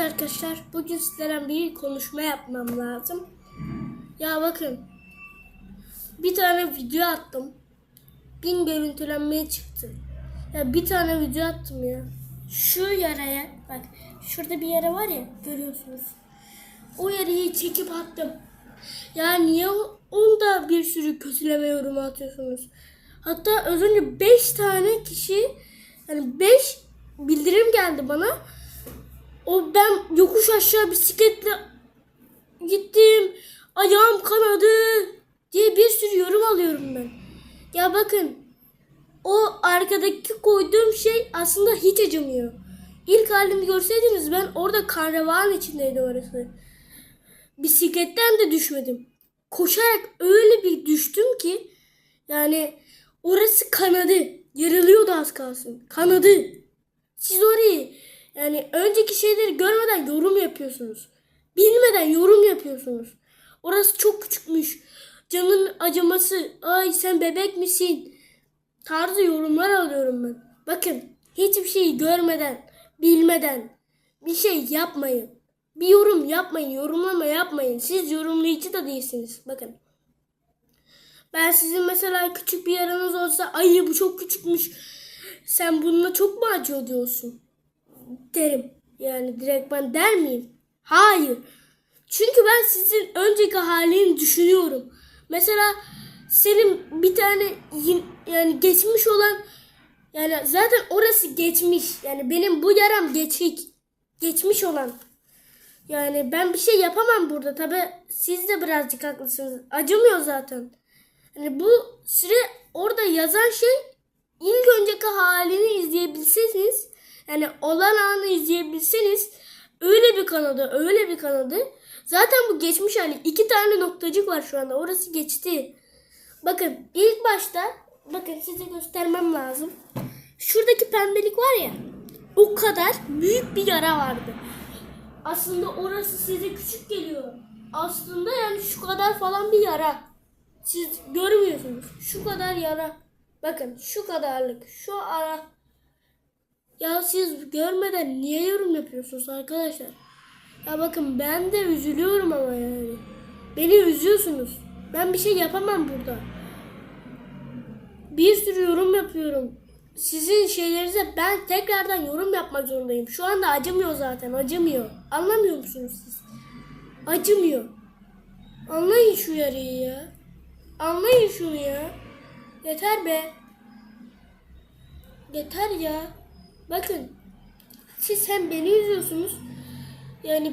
arkadaşlar, bugün sizlere bir konuşma yapmam lazım. Ya bakın, bir tane video attım. Bin görüntülenmeye çıktı. Ya bir tane video attım ya. Şu yaraya, bak şurada bir yara var ya, görüyorsunuz. O yarayı çekip attım. Ya niye onda bir sürü kötüleme yorumu atıyorsunuz? Hatta az önce 5 tane kişi, yani 5 bildirim geldi bana. O ben yokuş aşağı bisikletle gittim. Ayağım kanadı diye bir sürü yorum alıyorum ben. Ya bakın o arkadaki koyduğum şey aslında hiç acımıyor. İlk halini görseydiniz ben orada karavan içindeydi orası. Bisikletten de düşmedim. Koşarak öyle bir düştüm ki yani orası kanadı. Yarılıyordu az kalsın. Kanadı. Siz orayı yani önceki şeyleri görmeden yorum yapıyorsunuz. Bilmeden yorum yapıyorsunuz. Orası çok küçükmüş. Canın acıması. Ay sen bebek misin? Tarzı yorumlar alıyorum ben. Bakın hiçbir şeyi görmeden, bilmeden bir şey yapmayın. Bir yorum yapmayın, yorumlama yapmayın. Siz yorumlayıcı da değilsiniz. Bakın. Ben sizin mesela küçük bir yaranız olsa ay bu çok küçükmüş. Sen bununla çok mu acıyor diyorsun? Derim. Yani direkt ben der miyim? Hayır. Çünkü ben sizin önceki halini düşünüyorum. Mesela senin bir tane yani geçmiş olan yani zaten orası geçmiş. Yani benim bu yaram geçik. Geçmiş olan. Yani ben bir şey yapamam burada. Tabi siz de birazcık haklısınız. Acımıyor zaten. Yani bu süre orada yazan şey ilk önceki halini izleyebilseniz yani olan anı izleyebilseniz öyle bir kanadı öyle bir kanadı. Zaten bu geçmiş hali. iki tane noktacık var şu anda. Orası geçti. Bakın ilk başta bakın size göstermem lazım. Şuradaki pembelik var ya o kadar büyük bir yara vardı. Aslında orası size küçük geliyor. Aslında yani şu kadar falan bir yara. Siz görmüyorsunuz. Şu kadar yara. Bakın şu kadarlık. Şu ara. Ya siz görmeden niye yorum yapıyorsunuz arkadaşlar? Ya bakın ben de üzülüyorum ama yani. Beni üzüyorsunuz. Ben bir şey yapamam burada. Bir sürü yorum yapıyorum. Sizin şeylerinize ben tekrardan yorum yapmak zorundayım. Şu anda acımıyor zaten. Acımıyor. Anlamıyor musunuz siz? Acımıyor. Anlayın şu yarayı ya. Anlayın şunu ya. Yeter be. Yeter ya. Bakın. Siz hem beni üzüyorsunuz. Yani